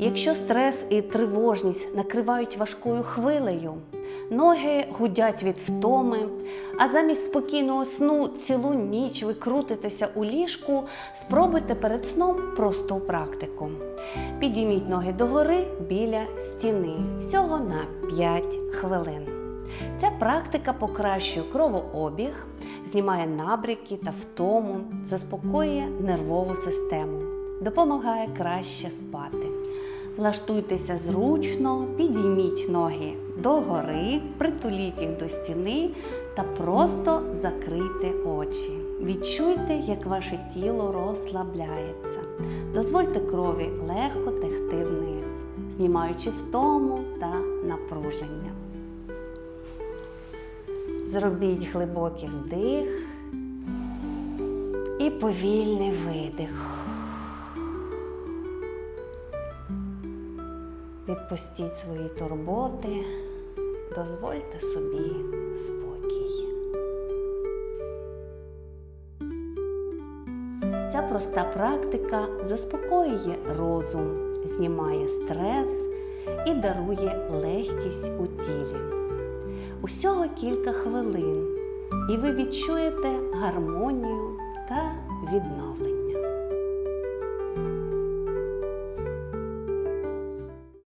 Якщо стрес і тривожність накривають важкою хвилею, ноги гудять від втоми, а замість спокійного сну цілу ніч ви крутитеся у ліжку, спробуйте перед сном просту практику. Підійміть ноги догори біля стіни всього на 5 хвилин. Ця практика покращує кровообіг, знімає набряки та втому, заспокоює нервову систему, допомагає краще спати. Влаштуйтеся зручно, підійміть ноги догори, притуліть їх до стіни та просто закрийте очі. Відчуйте, як ваше тіло розслабляється. Дозвольте крові легко текти вниз, знімаючи втому та напруження. Зробіть глибокий вдих і повільний видих. Відпустіть свої турботи, дозвольте собі спокій. Ця проста практика заспокоює розум, знімає стрес і дарує легкість у тілі. Усього кілька хвилин, і ви відчуєте гармонію та відновлення.